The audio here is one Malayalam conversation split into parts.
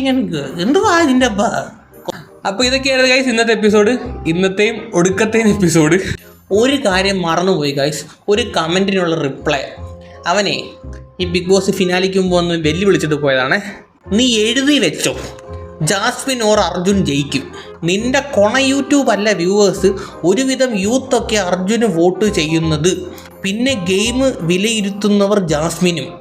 എന്തുവാ ഇതിന്റെ അപ്പോൾ ഇതൊക്കെയായിരുന്നു ഗൈസ് ഇന്നത്തെ എപ്പിസോഡ് ഇന്നത്തെയും ഒടുക്കത്തെയും എപ്പിസോഡ് ഒരു കാര്യം മറന്നുപോയി ഗൈസ് ഒരു കമന്റിനുള്ള റിപ്ലൈ അവനെ ഈ ബിഗ് ബോസ് ഫിനാലിക്ക് മുമ്പ് ഒന്ന് വെല്ലു വിളിച്ചിട്ട് പോയതാണ്. നീ എഴുതി വെച്ചോ. ജാസ്മിൻ ഓർ അർജുൻ ജയിക്കും. നിന്റെ കൊണ യൂട്യൂബ് അല്ല വ്യൂവേഴ്സ് ഒരുവിധം യൂത്തൊക്കെ അർജുന് വോട്ട് ചെയ്യുന്നത്. പിന്നെ ഗെയിം വിലയിരുത്തുന്നവർ ജാസ്മിനും.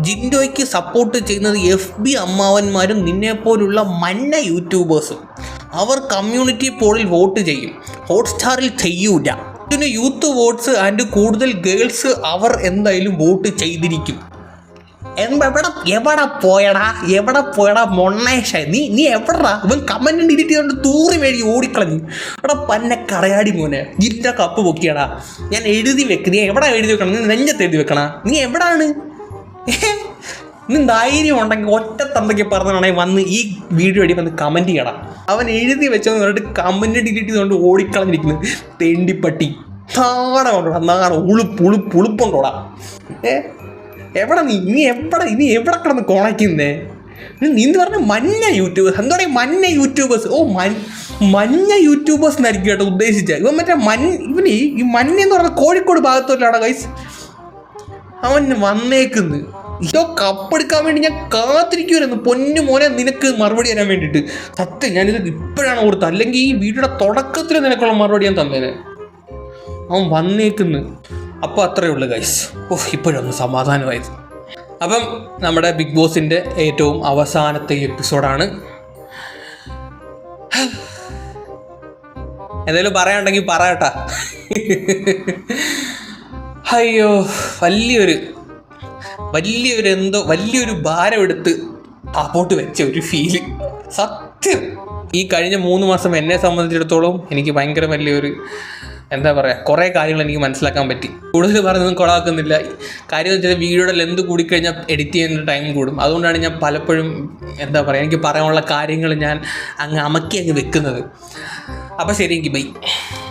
ജിൻഡോയ്ക്ക് സപ്പോർട്ട് ചെയ്യുന്നത് എഫ് ബി അമ്മാവന്മാരും നിന്നെപ്പോലുള്ള മന്ന യൂട്യൂബേഴ്സും അവർ കമ്മ്യൂണിറ്റി പോളിൽ വോട്ട് ചെയ്യും. ഹോട്ട്സ്റ്റാറിൽ ചെയ്യൂല. ഇതിന് യൂത്ത് വോട്ട്സ് ആൻഡ് കൂടുതൽ ഗേൾസ് അവർ എന്തായാലും വോട്ട് ചെയ്തിരിക്കും. എവിടെ എവിടെ പോയടാ എവിടെ പോയടാ മൊണ്ണേഷ നീ നീ എവിടാ ഇവൻ കമന്റ് ഡിലീറ്റ് ചെയ്തുകൊണ്ട് തൂറി മേടി ഓടിക്കളഞ്ഞു. എടാ പന്ന കറയാടി മോനെ. നിന്റെ കപ്പ് പൊക്കിയടാ. ഞാൻ എഴുതി വെക്ക്. നീ എവിടെ എഴുതി വെക്കണം? നീ നെഞ്ചത്ത് എഴുതി വെക്കണ? നീ എവിടാണ്? നീ ധൈര്യം ഉണ്ടെങ്കിൽ ഒറ്റ തന്തയ്ക്ക് പറഞ്ഞാണെങ്കിൽ വന്ന് ഈ വീഡിയോ അടി വന്ന് കമന്റ് ചെയ്യണം അവൻ എഴുതി വെച്ചെന്ന് പറഞ്ഞിട്ട് കമന്റ് ഡിലീറ്റ് ചെയ്തുകൊണ്ട് ഓടിക്കളഞ്ഞിരിക്കുന്നു. തെണ്ടിപ്പട്ടി. നാട കൊണ്ടോടാ നാടെ ഉളുപ്പ് ഉളുപ്പ് ഉളുപ്പുണ്ടോടാ. ഏ? എവിടെ നീ? ഇനി എവിടെ? ഇനി എവിടെ കിടന്ന് കുണയ്ക്കുന്നേ നീ എന്ത് പറഞ്ഞ മഞ്ഞ യൂട്യൂബേഴ്സ്? എന്താ പറയുക മഞ്ഞ യൂട്യൂബേഴ്സ്? ഓ മൻ മഞ്ഞ യൂട്യൂബേഴ്സ് എന്നായിരിക്കും കേട്ടോ ഉദ്ദേശിച്ചത് ഇവൻ മറ്റേ മൻ ഇവന് ഈ- ഈ മഞ്ഞ എന്ന് പറഞ്ഞ കോഴിക്കോട് ഭാഗത്തോട്ടാണ് ഗൈസ് അവൻ വന്നേക്കുന്നു. ഇതോ കപ്പെടുക്കാൻ വേണ്ടി ഞാൻ കാത്തിരിക്കുമായിരുന്നു പൊന്നു മോനെ നിനക്ക് മറുപടി തരാൻ വേണ്ടിയിട്ട്. സത്യം ഞാനിത് ഇപ്പോഴാണ് ഓർത്തത്. അല്ലെങ്കിൽ ഈ വീഡിയോയുടെ തുടക്കത്തിൽ നിനക്കുള്ള മറുപടി ഞാൻ തന്നേനെ. അവൻ വന്നേക്കുന്നു. അപ്പോൾ അത്രയേ ഉള്ളൂ ഗൈസ് ഓ ഇപ്പോഴൊന്ന് സമാധാനമായത്. അപ്പം നമ്മുടെ ബിഗ് ബോസിന്റെ ഏറ്റവും അവസാനത്തെ എപ്പിസോഡാണ്. എന്തെങ്കിലും പറയാനുണ്ടെങ്കിൽ പറയട്ടാ അയ്യോ വലിയൊരു വലിയൊരു എന്തോ വലിയൊരു ഭാരം എടുത്ത് അപ്പോട്ട് വെച്ച ഒരു ഫീൽ സത്യം. ഈ കഴിഞ്ഞ മൂന്ന് മാസം എന്നെ സംബന്ധിച്ചിടത്തോളം എനിക്ക് ഭയങ്കര വലിയൊരു എന്താ പറയുക കുറേ കാര്യങ്ങൾ എനിക്ക് മനസ്സിലാക്കാൻ പറ്റി. കൂടുതൽ പറഞ്ഞൊന്നും കുളമാക്കുന്നില്ല കാര്യം എന്ന് വെച്ചാൽ വീഡിയോയുടെ ലെന്ത് കൂടിക്കഴിഞ്ഞാൽ എഡിറ്റ് ചെയ്യുന്ന ടൈം കൂടും. അതുകൊണ്ടാണ് ഞാൻ പലപ്പോഴും എന്താ പറയുക എനിക്ക് പറയാനുള്ള കാര്യങ്ങൾ ഞാൻ അങ്ങ് അമക്കി അങ്ങ് വെക്കുന്നത്. അപ്പോൾ ശരി എനിക്ക് ബൈ